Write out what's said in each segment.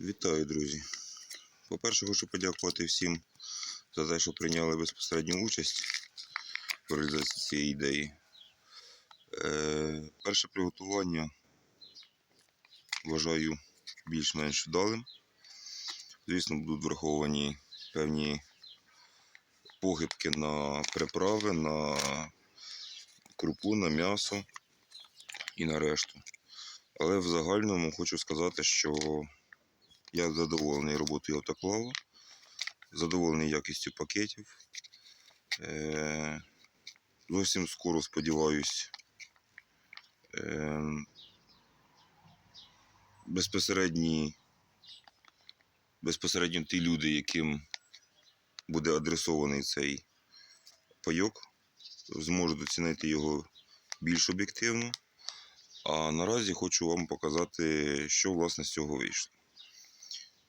Вітаю, друзі. По-перше, хочу подякувати всім за те, що прийняли безпосередню участь в реалізації цієї ідеї. Е, перше приготування вважаю більш-менш вдалим. Звісно, будуть враховані певні похибки на приправи, на крупу, на м'ясо і на решту. Але в загальному хочу сказати, що я задоволений роботою автоклаву, задоволений якістю пакетів. Е, зовсім скоро сподіваюсь. Е, безпосередні, безпосередньо ті люди, яким буде адресований цей пайок, зможуть оцінити його більш об'єктивно. А наразі хочу вам показати, що власне з цього вийшло.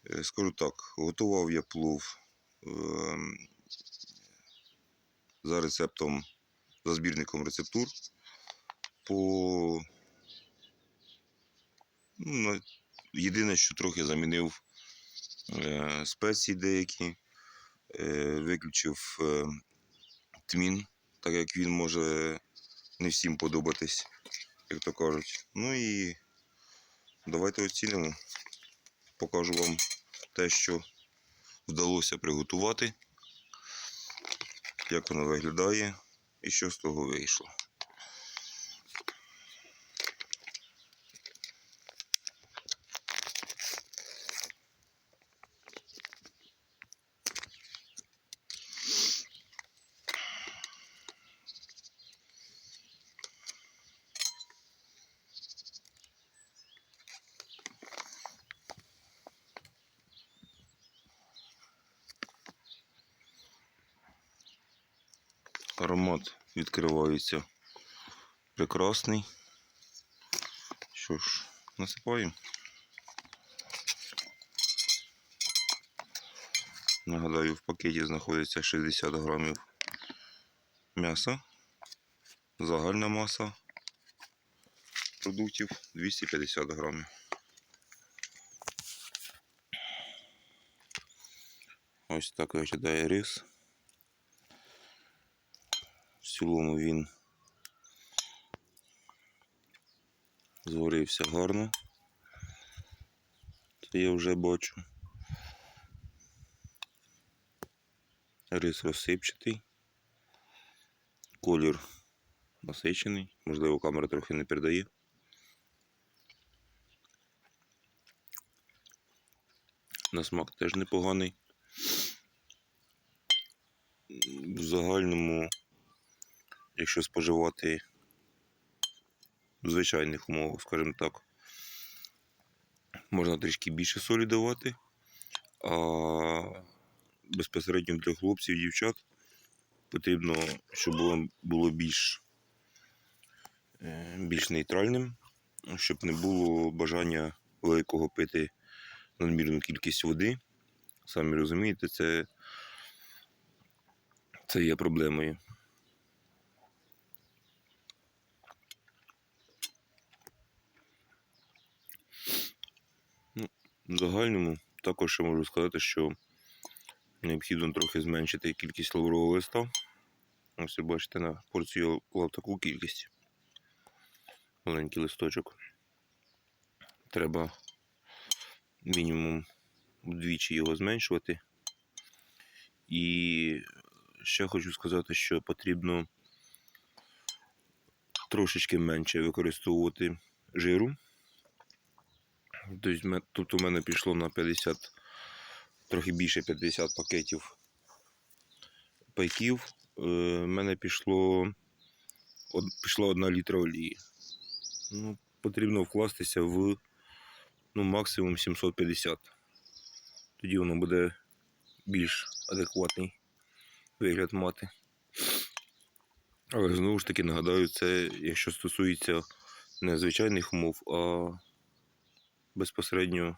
Е, Скажу так, готував я плов ем, за рецептом, за збірником рецептур. По... Ну, єдине, що трохи замінив е, спеції деякі, е, виключив е, тмін, так як він може не всім подобатись, як то кажуть. Ну і давайте оцінимо. Покажу вам те, що вдалося приготувати, як воно виглядає і що з того вийшло. Аромат відкривається прекрасний. Що ж, насипаємо. Нагадаю, в пакеті знаходиться 60 грамів м'яса. Загальна маса продуктів 250 грамів. Ось так виглядає рис. Цілому він зварився гарно. Це я вже бачу. Рис розсипчатий. Колір насичений. Можливо, камера трохи не передає. На смак теж непоганий. В загальному якщо споживати в звичайних умовах, скажімо так, можна трішки більше солі давати, а безпосередньо для хлопців і дівчат потрібно, щоб було, було більш, е, більш нейтральним, щоб не було бажання великого пити надмірну кількість води. Самі розумієте, це, це є проблемою. В загальному також ще можу сказати, що необхідно трохи зменшити кількість лаврового листа. Ось ви бачите, на порцію я клав таку кількість. Маленький листочок. Треба мінімум вдвічі його зменшувати. І ще хочу сказати, що потрібно трошечки менше використовувати жиру. Тобто, Тут у мене пішло на 50, трохи більше 50 пакетів пайків. Е, У мене пішло, пішла одна літра олії. Ну, потрібно вкластися в ну, максимум 750. Тоді воно буде більш адекватний вигляд мати. Але знову ж таки нагадаю, це якщо стосується не звичайних умов, а безпосередньо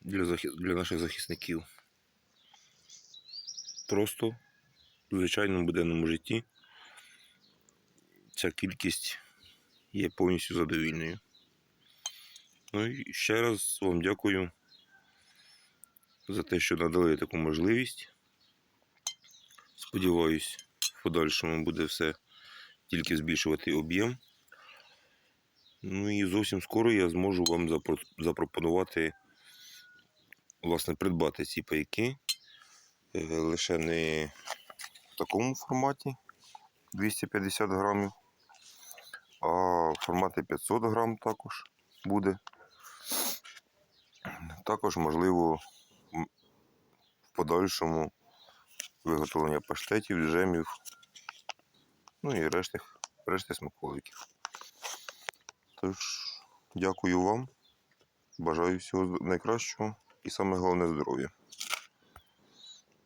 для, захи... для наших захисників. Просто в звичайному буденному житті ця кількість є повністю задовільною. Ну і ще раз вам дякую за те, що надали таку можливість. Сподіваюсь, в подальшому буде все тільки збільшувати об'єм. Ну і зовсім скоро я зможу вам запропонувати, власне, придбати ці пайки. Е, Лише не в такому форматі 250 грамів, а в форматі 500 грам також буде. Також можливо в подальшому виготовлення паштетів, джемів, ну і решти, решти смаколиків. Тож, дякую вам. Бажаю всього найкращого і саме головне здоров'я.